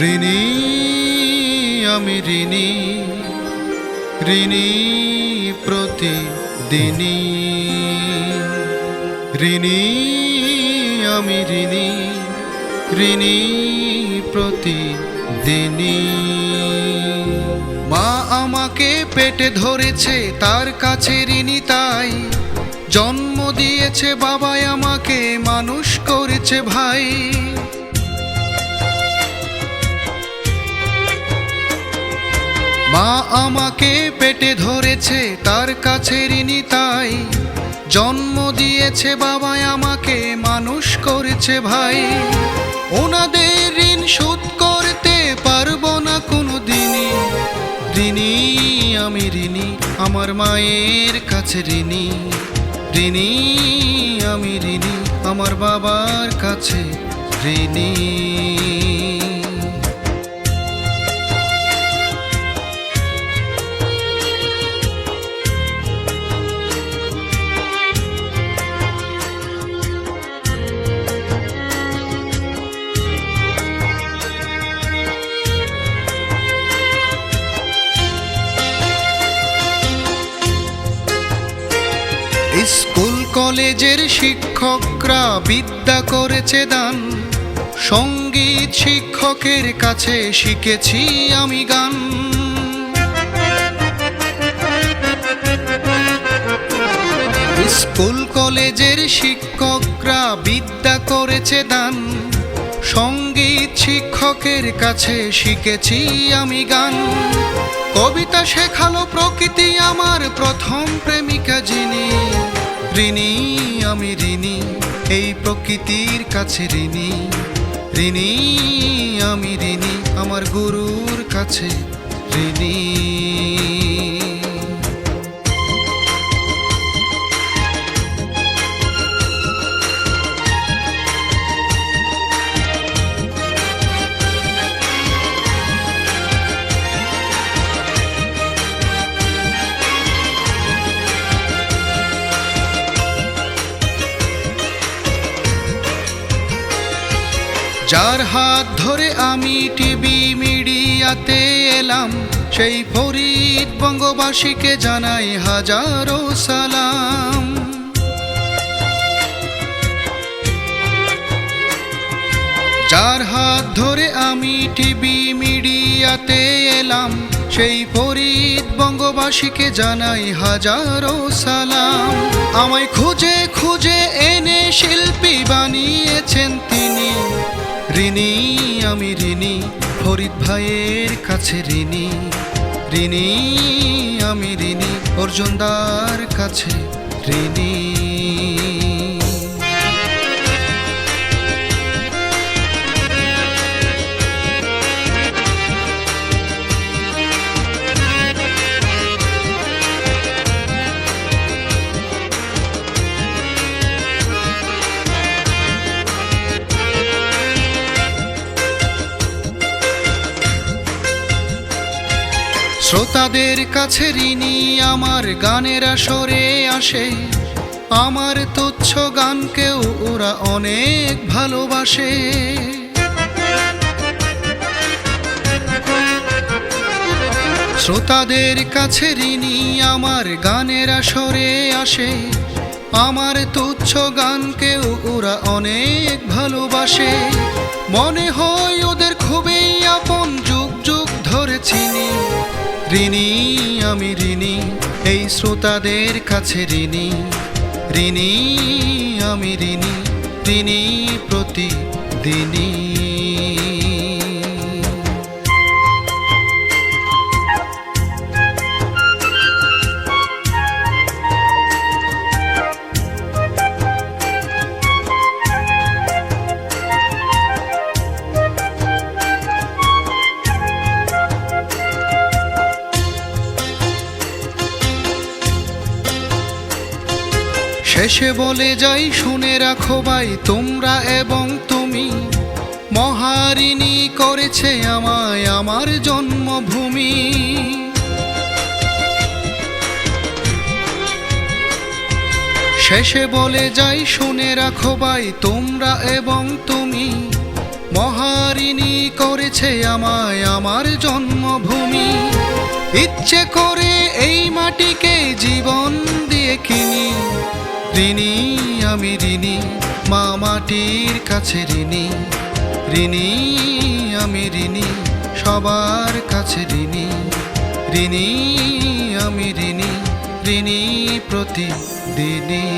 ঋণী, আমি ঋণী ঋণী প্রতিদিনই। ঋণী, আমি ঋণী ঋণী প্রতিদিনই। মা আমাকে পেটে ধরেছে, তার কাছে ঋণী তাই। জন্ম দিয়েছে বাবাই আমাকে, মানুষ করেছে ভাই। মা আমাকে পেটে ধরেছে, তার কাছে ঋণী তাই জন্ম দিয়েছে বাবা আমাকে, মানুষ করেছে ভাই। ওনাদের ঋণ শোধ করতে পারব না কোনো দিনই। ঋণী, আমি ঋণী, আমার মায়ের কাছে ঋণী। ঋণী, আমি ঋণী, আমার বাবার কাছে ঋণী। স্কুল কলেজের শিক্ষকরা বিদ্যা করেছে দান। সংগীত শিক্ষকের কাছে শিখেছি আমি গান। স্কুল কলেজের শিক্ষকরা বিদ্যা করেছে দান। সংগীত শিক্ষকের কাছে শিখেছি আমি গান। কবিতা শেখালো প্রকৃতি আমার প্রথম প্রেমিকা যিনি। ঋণী, আমি ঋণী, এই প্রকৃতির কাছে ঋণী। ঋণী, আমি ঋণী, আমার গুরুর কাছে ঋণী। যার হাত ধরে আমি টিভি মিডিয়াতে এলাম, সেই ফরিদ বঙ্গবাসীকে জানাই হাজারো সালাম। যার হাত ধরে আমি টিভি মিডিয়াতে এলাম, সেই ফরিদ বঙ্গবাসীকে জানাই হাজারো সালাম। আমায় খুঁজে খুঁজে এনে শিল্পী বানিয়েছেন তিনি। ঋণী আমি ঋণী ফরিদ ভাইয়ের কাছে ঋণী ঋণী আমি ঋণী অর্জুনদার কাছে ঋণী শ্রোতাদের কাছে ঋণী আমার গানের আসরে আসে। আমার তুচ্ছ গানকেও ওরা অনেক ভালোবাসে। শ্রোতাদের কাছে ঋণী আমার গানের আসরে আসে। আমার তুচ্ছ গানকেও ওরা অনেক ভালোবাসে। মনে হয় ওদের খুবই আপন যুগ যুগ ধরে চিনি। ঋণী আমি ঋণী এই শ্রোতাদের কাছে ঋণী। ঋণী আমি ঋণী ঋণী প্রতিদিনই। শেষে বলে যাই, শুনে রাখো ভাই, তোমরা এবং তুমি। মহারিণী করেছে আমায় আমার জন্মভূমি। শেষে বলে যাই, শুনে রাখো ভাই, তোমরা এবং তুমি। মহারিণী করেছে আমায় আমার জন্মভূমি। ইচ্ছে করে এই মাটিকে জীবন দিয়ে কিনি। ঋণী, আমি ঋণী, মা মাটির কাছে ঋণী। ঋণী, আমি ঋণী, সবার কাছে ঋণী। ঋণী, আমি ঋণী ঋণী প্রতিদিনই।